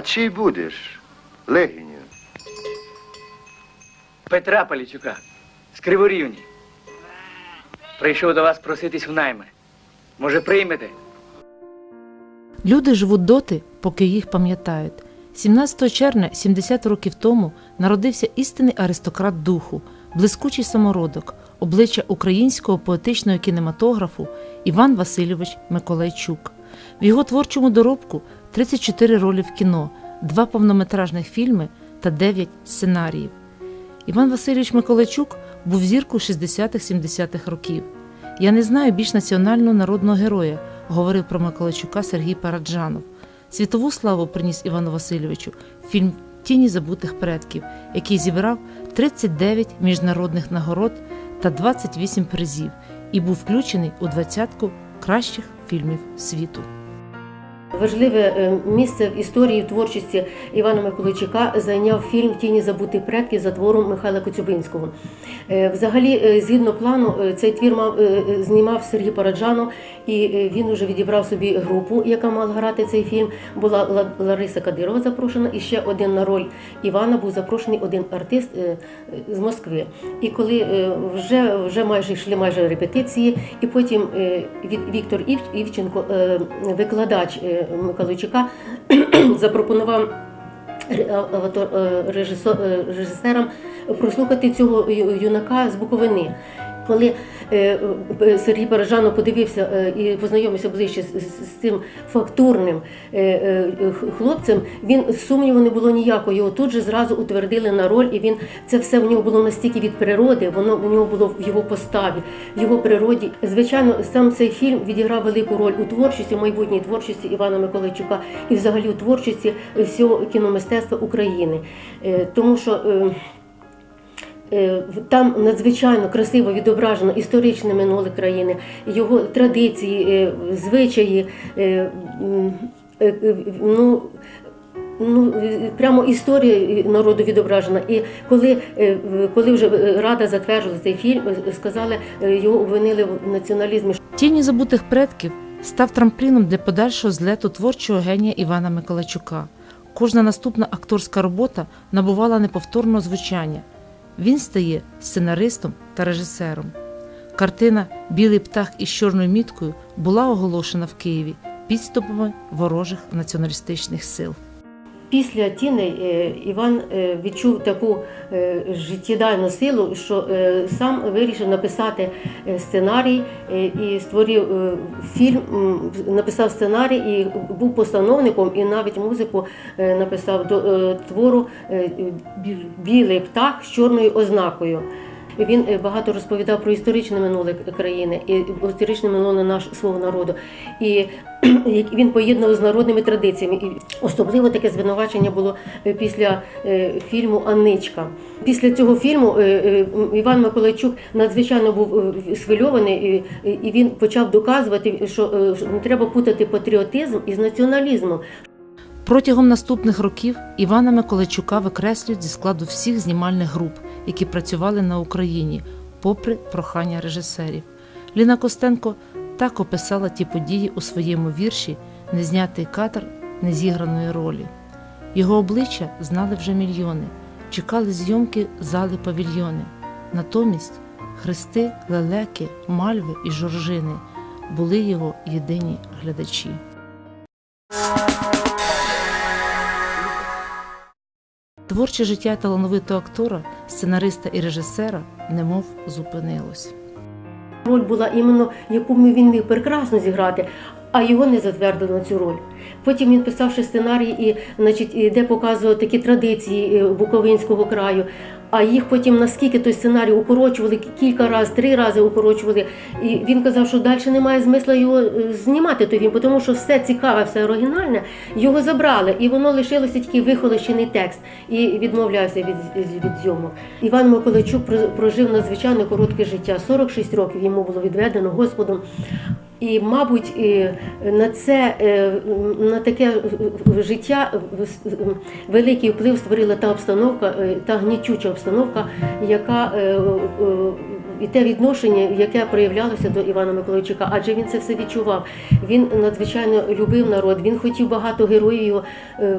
А чий будеш, легіню? Петра Полічука з Криворівні. Прийшов до вас проситись в найми. Може, приймете? Люди живуть доти, поки їх пам'ятають. 17 червня, 70 років тому, народився істинний аристократ духу, блискучий самородок, обличчя українського поетичного кінематографу Іван Васильович Миколайчук. В його творчому доробку 34 ролі в кіно, два повнометражних фільми та 9 сценаріїв. Іван Васильович Миколайчук був зіркою 60-70-х років. Я не знаю більш національного народного героя, говорив про Миколайчука Сергій Параджанов. Світову славу приніс Івану Васильовичу фільм Тіні забутих предків, який зібрав 39 міжнародних нагород та 28 призів і був включений у двадцятку кращих фільмів світу. Важливе е, місце в історії в творчості Івана Миколайчука зайняв фільм Тіні забутих предків за твором Михайла Коцюбинського. Е, Взагалі, е, згідно плану, цей твір мав знімав Сергій Параджанов, і він вже відібрав собі групу, яка мала грати цей фільм. Була Лариса Кадирова запрошена, і ще один на роль Івана був запрошений один артист з Москви. І коли вже, вже майже йшли майже репетиції, і потім Віктор Івченко, викладач Миколайчука, запропонував е, е, режисерам прослухати цього юнака з Буковини. Коли е, е, Сергій Паражанов подивився е, і познайомився ближче з, цим фактурним хлопцем, він сумніву не було ніякого. Його тут же зразу утвердили на роль, і він це все в нього було настільки від природи, воно в нього було в його поставі, в його природі. Звичайно, сам цей фільм відіграв велику роль у творчості, майбутній творчості Івана Миколайчука і взагалі у творчості всього кіномистецтва України. Тому що Там надзвичайно красиво відображено історичне минуле країни, його традиції, е, звичаї. е, е, е, Ну, ну, е, прямо історія народу відображена. І коли, е, коли вже е, Рада затверджувала цей фільм, е, сказали, е, його обвинили в націоналізмі, Тіні забутих предків став трампліном для подальшого злету творчого генія Івана Миколайчука. Кожна наступна акторська робота набувала неповторного звучання. Він стає сценаристом та режисером. Картина Білий птах із чорною міткою була оголошена в Києві підступами ворожих націоналістичних сил. Після тіней е, Іван е, відчув таку е, життєдайну силу, що сам вирішив написати сценарій і створив фільм, написав сценарій і був постановником, і навіть музику написав до твору Білий птах з чорною ознакою. Він багато розповідав про історичне минуле країни і історичне минуле наш свого народу. І він поєднував з народними традиціями. І особливо таке звинувачення було е, після е, фільму Анничка. Після цього фільму е, Іван Миколайчук надзвичайно був схвильований, і, він почав доказувати, що треба путати патріотизм із націоналізмом. Протягом наступних років Івана Миколайчука викреслюють зі складу всіх знімальних груп, які працювали на Україні, попри прохання режисерів. Ліна Костенко так описала ті події у своєму вірші Незнятий кадр незіграної ролі. Його обличчя знали вже мільйони, чекали зйомки зали павільйони. Натомість хрести, лелеки, мальви і жоржини були його єдині глядачі. Творче життя талановитого актора, сценариста і режисера немов зупинилось. Роль була іменно, яку він міг прекрасно зіграти, а його не затвердили на цю роль. Потім він писавши сценарій, і, значить, іде де показував такі традиції е, Буковинського краю. А їх потім наскільки той сценарій укорочували кілька разів, три рази укорочували. І він казав, що далі немає змисла його е, знімати той фільм, тому що все цікаве, все оригінальне, його забрали, і воно лишилося тільки вихолощений текст і відмовлявся від, від зйомок. Іван Миколайчук прожив надзвичайно коротке життя. 46 років йому було відведено Господом. І, мабуть, на це е, на таке е, життя е, е, великий вплив створила та обстановка, е, та гнітюча обстановка, яка е, е, і те відношення, яке проявлялося до Івана Миколайчука, адже він це все відчував. Він надзвичайно любив народ. Він хотів багато героїв е,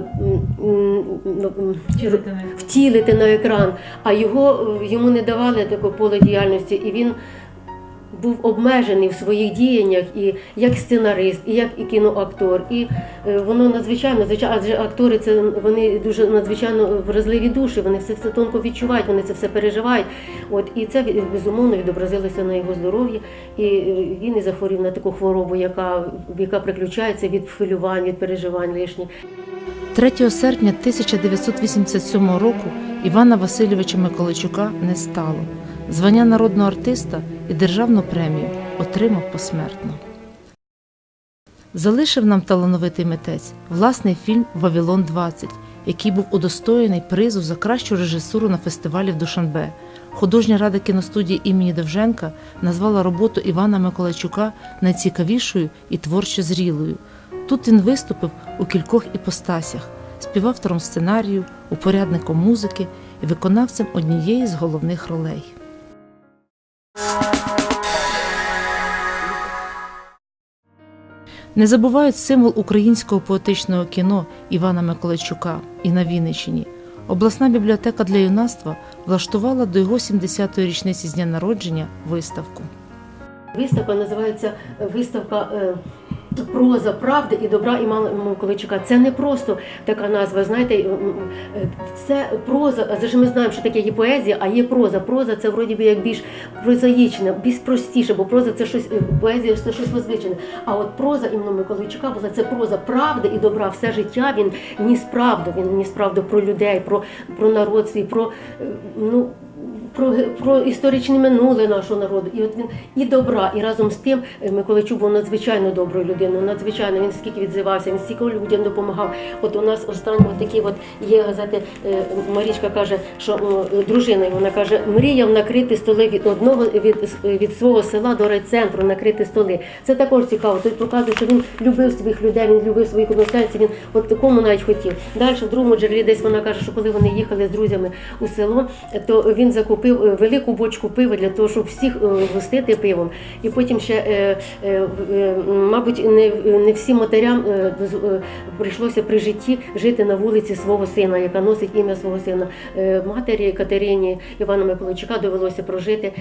втілити на екран, а його е, йому не давали такого поля діяльності, і він був обмежений в своїх діяннях і як сценарист, і як і кіноактор. І е, воно надзвичайно, звичайно, адже актори це вони дуже надзвичайно вразливі душі, вони це все тонко відчувають, вони це все переживають. От і це безумовно відобразилося на його здоров'ї. І е, він і захворів на таку хворобу, яка, яка приключається від хвилювань, від переживань лишніх. 3 серпня 1987 року Івана Васильовича Миколайчука не стало. Звання народного артиста і державну премію отримав посмертно. Залишив нам талановитий митець власний фільм Вавилон 20 який був удостоєний призу за кращу режисуру на фестивалі в Душанбе. Художня рада кіностудії імені Довженка назвала роботу Івана Миколайчука найцікавішою і творчо зрілою. Тут він виступив у кількох іпостасях, співавтором сценарію, упорядником музики і виконавцем однієї з головних ролей. Не забувають символ українського поетичного кіно Івана Миколайчука і на Вінниччині. Обласна бібліотека для юнацтва влаштувала до його 70-ї річниці з дня народження виставку. Виставка називається виставка е, Проза правди і добра Івана Миколайчука. Це не просто така назва. Знаєте, е, це проза. Ж ми знаємо, що таке є поезія, а є проза. Проза це вроді би як більш прозаїчне, більш простіше, бо проза це щось е, поезія це щось возвичене. А от проза іменно Миколайчука була це проза правди і добра. Все життя він ніс правду. Він ніс правду про людей, про, про народ свій, про е, ну. Про, про історичне минуле нашого народу, і от він і добра, і разом з тим е, Миколайчук був надзвичайно доброю людиною. Надзвичайно він скільки відзивався, він стільки людям допомагав. От у нас останні такі от є газети. е, Марічка каже, що дружина вона каже, мріяв накрити столи від одного від, від свого села до райцентру, накрити столи. Це також цікаво. Тут показує, що він любив своїх людей, він любив своїх односельців. Він от такому навіть хотів. Далі в другому джерелі десь вона каже, що коли вони їхали з друзями у село, то він закупив е, велику бочку пива для того, щоб всіх е, гостити пивом. І потім ще, е, мабуть, не, не всім матерям прийшлося при житті жити на вулиці свого сина, яка носить ім'я свого сина. Матері Катерині Івана Миколайчука довелося прожити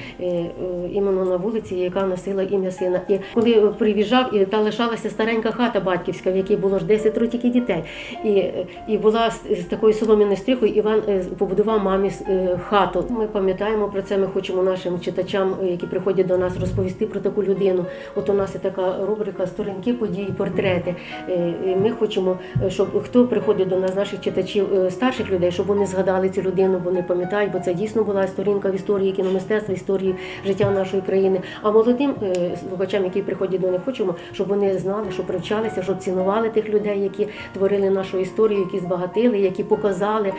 іменно на вулиці, яка носила ім'я сина. І коли приїжджав, і та лишалася старенька хата батьківська, в якій було ж 10 тільки дітей. І, і була з, такою солом'яною стріхою, Іван побудував мамі хату. Ми пам'ятаємо про це. Ми хочемо нашим читачам, е, які приходять до нас, розповісти про таку людину. От у нас є така рубрика Сторінки події, портрети. Е, Ми хочемо, е, щоб хто приходить до нас, наших читачів, старших людей, щоб вони згадали цю людину, бо не пам'ятають, бо це дійсно була сторінка в історії кіномистецтва, історії життя нашої країни. А молодим слухачам, які приходять до них, хочемо, щоб вони знали, щоб привчалися, щоб цінували тих людей, які творили нашу історію, які збагатили, які показали,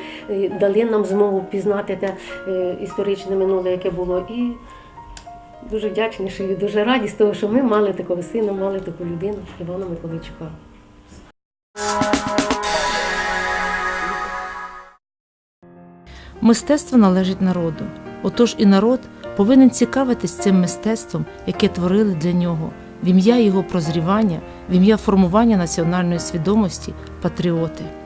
дали нам змогу пізнати те е, історичне минуле, яке було. І дуже вдячні, і дуже раді з того, що ми мали такого сина, мали таку людину, Івана Миколайчука. Мистецтво належить народу. Отож і народ повинен цікавитись цим мистецтвом, яке творили для нього, в ім'я його прозрівання, в ім'я формування національної свідомості, патріоти.